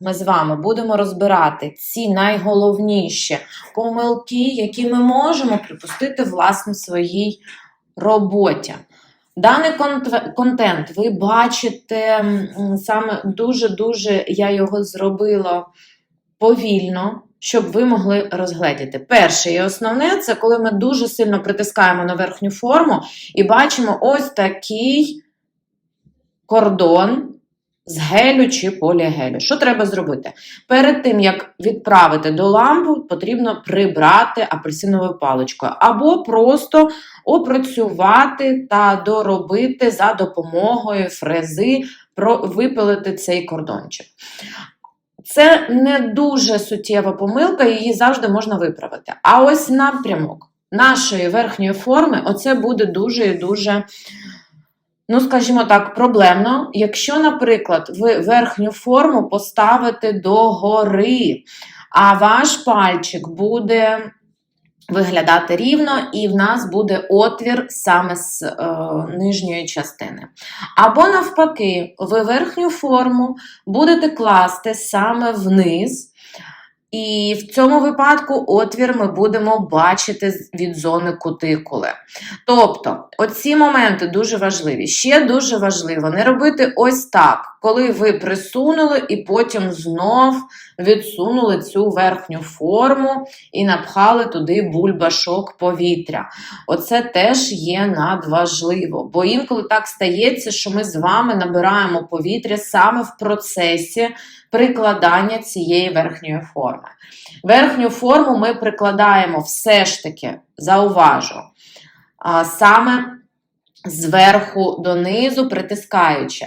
ми з вами будемо розбирати ці найголовніші помилки, які ми можемо припустити власне своїй роботі. Даний конт- контент ви бачите саме дуже-дуже я його зробила повільно, щоб ви могли розгледіти. Перше і основне це коли ми дуже сильно притискаємо на верхню форму і бачимо ось такий кордон з гелю чи полігелю. Що треба зробити? Перед тим, як відправити до лампу, потрібно прибрати апельсиновою паличкою, або просто опрацювати та доробити за допомогою фрези, випилити цей кордончик. Це не дуже суттєва помилка, її завжди можна виправити. А ось напрямок нашої верхньої форми, оце буде дуже і дуже, ну, скажімо так, проблемно. Якщо, наприклад, ви верхню форму поставите догори, а ваш пальчик буде виглядати рівно, і в нас буде отвір саме з е, нижньої частини. Або навпаки, ви верхню форму будете класти саме вниз. І в цьому випадку отвір ми будемо бачити від зони кутикули. Тобто, оці моменти дуже важливі. Ще дуже важливо не робити ось так, коли ви присунули і потім знов відсунули цю верхню форму і напхали туди бульбашок повітря. Оце теж є надважливо, бо інколи так стається, що ми з вами набираємо повітря саме в процесі прикладання цієї верхньої форми. Верхню форму ми прикладаємо все ж таки, зауважу, саме зверху донизу притискаючи.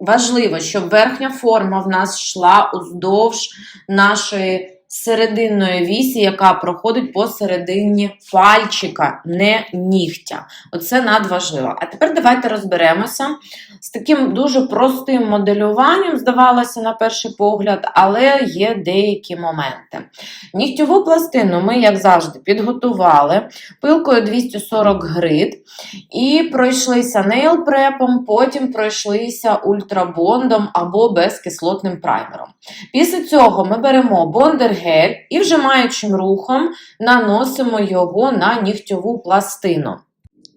Важливо, щоб верхня форма в нас йшла уздовж нашої серединної вісі, яка проходить посередині пальчика, не нігтя. Оце надважливо. А тепер давайте розберемося з таким дуже простим моделюванням, здавалося, на перший погляд, але є деякі моменти. Нігтєву пластину ми, як завжди, підготували пилкою 240 грит і пройшлися нейлпрепом, потім пройшлися ультрабондом або безкислотним праймером. Після цього ми беремо бондергель і вжимаючим рухом наносимо його на нігтьову пластину.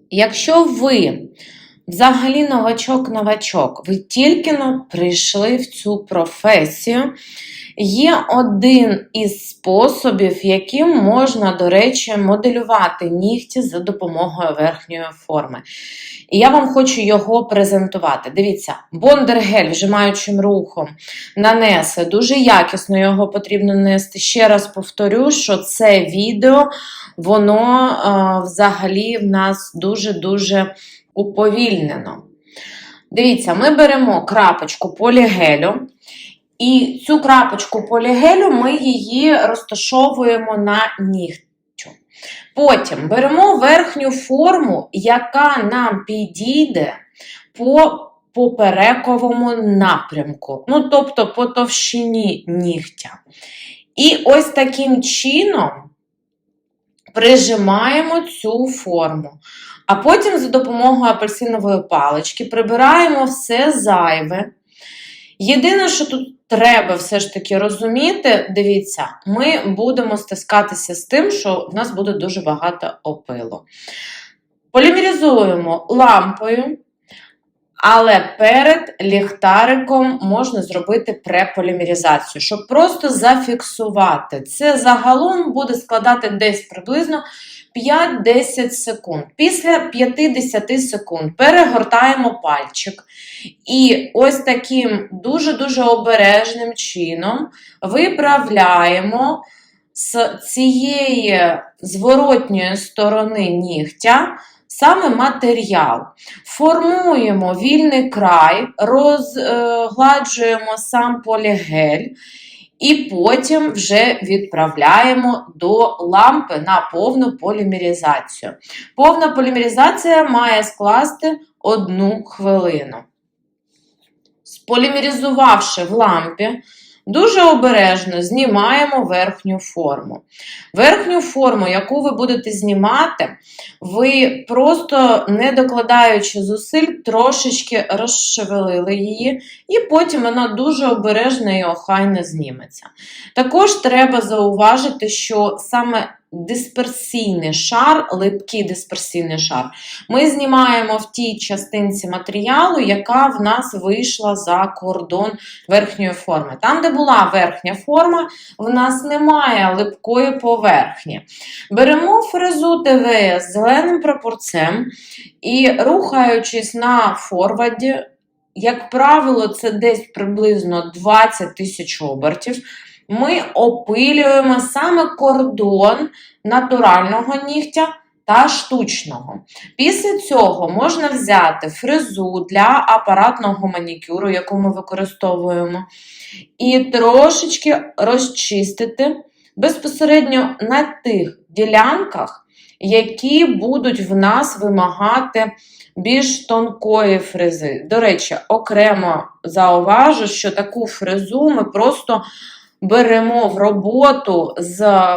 Якщо ви взагалі новачок-новачок, ви тільки прийшли в цю професію, є один із способів, яким можна, до речі, моделювати нігті за допомогою верхньої форми. І я вам хочу його презентувати. Дивіться, бондергель вжимаючим рухом нанесе. Дуже якісно його потрібно нести. Ще раз повторю, що це відео, воно е, взагалі в нас дуже-дуже уповільнено. Дивіться, ми беремо крапочку полігелю, і цю крапочку полігелю ми її розташовуємо на нігтю. Потім беремо верхню форму, яка нам підійде по поперековому напрямку, ну тобто по товщині нігтя. І ось таким чином прижимаємо цю форму. А потім за допомогою апельсинової палички прибираємо все зайве. Єдине, що тут треба все ж таки розуміти, дивіться, ми будемо стискатися з тим, що в нас буде дуже багато опилу. Полімеризуємо лампою, але перед ліхтариком можна зробити преполімеризацію, щоб просто зафіксувати. Це загалом буде складати десь приблизно 5-10 секунд. Після 50 секунд перегортаємо пальчик. І ось таким дуже-дуже обережним чином виправляємо з цієї зворотньої сторони нігтя саме матеріал. Формуємо вільний край, розгладжуємо сам полігель. І потім вже відправляємо до лампи на повну полімеризацію. Повна полімеризація має скласти одну хвилину. Сполімеризувавши в лампі, Дуже обережно знімаємо верхню форму. Верхню форму, яку ви будете знімати, ви просто не докладаючи зусиль, трошечки розшевелили її, і потім вона дуже обережно і охайно зніметься. Також треба зауважити, що саме дисперсійний шар, липкий дисперсійний шар, ми знімаємо в тій частинці матеріалу, яка в нас вийшла за кордон верхньої форми. Там, де була верхня форма, в нас немає липкої поверхні. Беремо фрезу ТВС зеленим прапорцем і рухаючись на форварді, як правило, це десь приблизно 20 тисяч обертів. Ми опилюємо саме кордон натурального нігтя та штучного. Після цього можна взяти фрезу для апаратного манікюру, яку ми використовуємо, і трошечки розчистити безпосередньо на тих ділянках, які будуть в нас вимагати більш тонкої фрези. До речі, окремо зауважу, що таку фрезу ми просто беремо в роботу з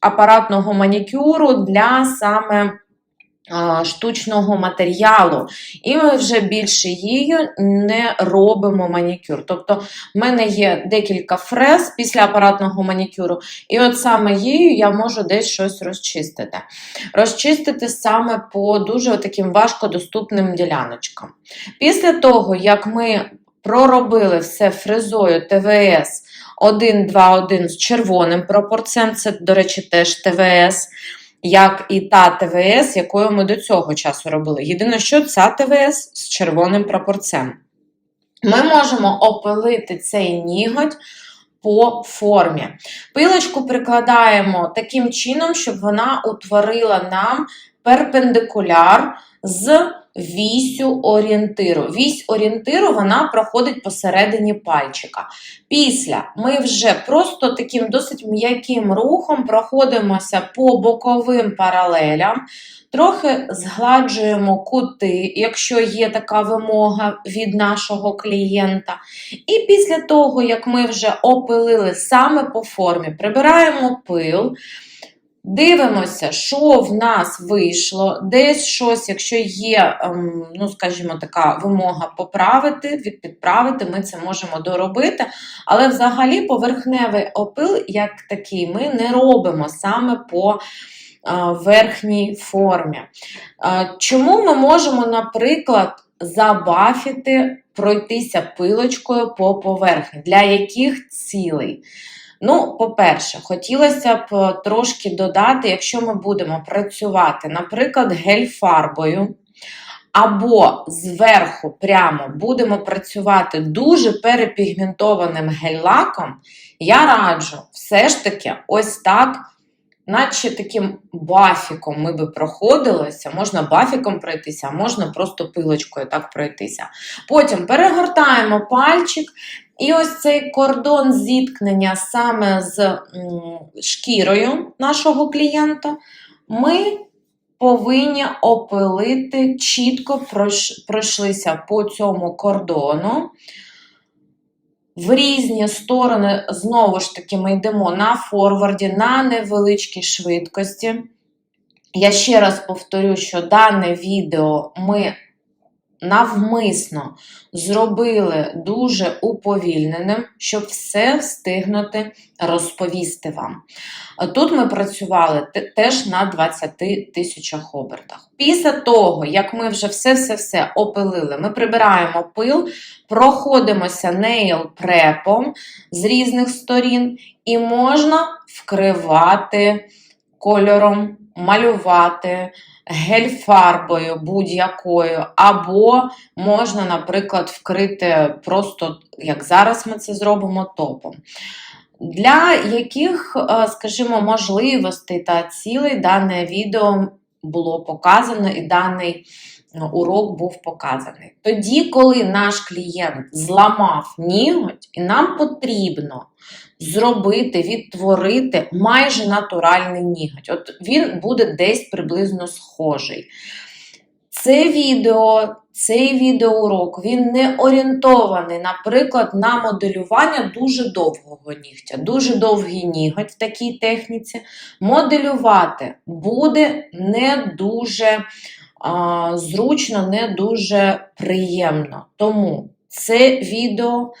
апаратного манікюру для саме штучного матеріалу, і ми вже більше її не робимо манікюр. Тобто, в мене є декілька фрез після апаратного манікюру, і от саме її я можу десь щось розчистити. Розчистити саме по дуже таким важкодоступним діляночкам. Pісля того, як ми проробили все фрезою ТВС 1-2-1 з червоним пропорцем, це, до речі, теж ТВС, як і та ТВС, якою ми до цього часу робили. Єдине, що ця ТВС з червоним прапорцем. Ми можемо опилити цей ніготь по формі. Пилочку прикладаємо таким чином, щоб вона утворила нам перпендикуляр з вісю орієнтиру. Вісь орієнтиру вона проходить посередині пальчика. Після ми вже просто таким досить м'яким рухом проходимося по боковим паралелям, трохи згладжуємо кути, якщо є така вимога від нашого клієнта. І після того, як ми вже опилили саме по формі, прибираємо пил. Дивимося, що в нас вийшло, десь щось, якщо є, ем, ну, скажімо, така вимога поправити, підправити, ми це можемо доробити. Але взагалі поверхневий опил, як такий, ми не робимо саме по е, верхній формі. Е, чому ми можемо, наприклад, забафіти, пройтися пилочкою по поверхні? Для яких цілей? Ну, по-перше, хотілося б трошки додати, якщо ми будемо працювати, наприклад, гель-фарбою, або зверху прямо будемо працювати дуже перепігментованим гель-лаком, я раджу все ж таки ось так. Наче таким бафіком ми би проходилися, можна бафіком пройтися, а можна просто пилочкою так пройтися. Потім перегортаємо пальчик і ось цей кордон зіткнення саме з шкірою нашого клієнта, ми повинні опилити, чітко пройшлися по цьому кордону. В різні сторони, знову ж таки, ми йдемо на форварді, на невеличкій швидкості. Я ще раз повторю, що дане відео ми навмисно зробили дуже уповільненим, щоб все встигнути розповісти вам. Тут ми працювали теж на 20 тисячах обертах. Після того, як ми вже все-все-все опилили, ми прибираємо пил, проходимося нейл препом з різних сторін, і можна вкривати кольором, малювати гель-фарбою будь-якою, або можна, наприклад, вкрити просто, як зараз ми це зробимо, топом. Для яких, е, скажімо, можливостей та цілей дане відео було показано і даний урок був показаний. Тоді, коли наш клієнт зламав ніготь, і нам потрібно зробити, відтворити майже натуральний ніготь. От він буде десь приблизно схожий. Це відео, цей відеоурок, він не орієнтований, наприклад, на моделювання дуже довгого нігтя. Дуже довгий ніготь в такій техніці. Моделювати буде не дуже зручно, не дуже приємно. Тому це відео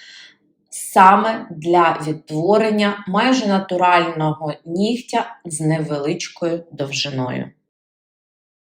саме для відтворення майже натурального нігтя з невеличкою довжиною.